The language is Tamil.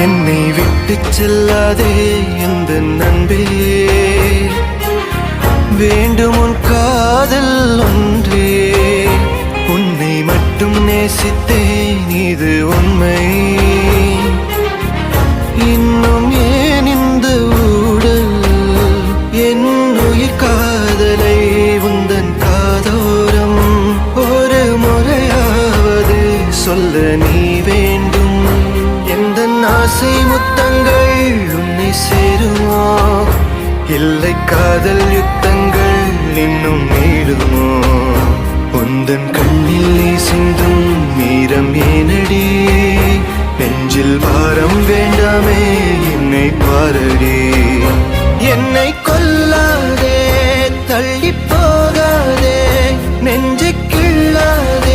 என்னை விட்டு செல்லாதே எந்த நண்பே. வேண்டும் உன் காதல் ஒன்றே. உன்னை மட்டும் நேசித்தேன் இது உண்மை. இன்னும் ஏன் இந்த ஊடல்? என் உயிர் காதலை உந்தன் காதோரம். ஒரு முறையாவது சொல்ல நீ வேண்டும் இல்லை காதல் யுத்தங்கள் இன்னும் நீடுமோ? உந்தன் கண்ணில் நீ சிந்தும் மீரம் ஏனடி? நெஞ்சில் பாரம் வேண்டாமே என்னை பாரடி. என்னை கொல்லாதே தள்ளி போகாதே நெஞ்சு கிள்ளாதே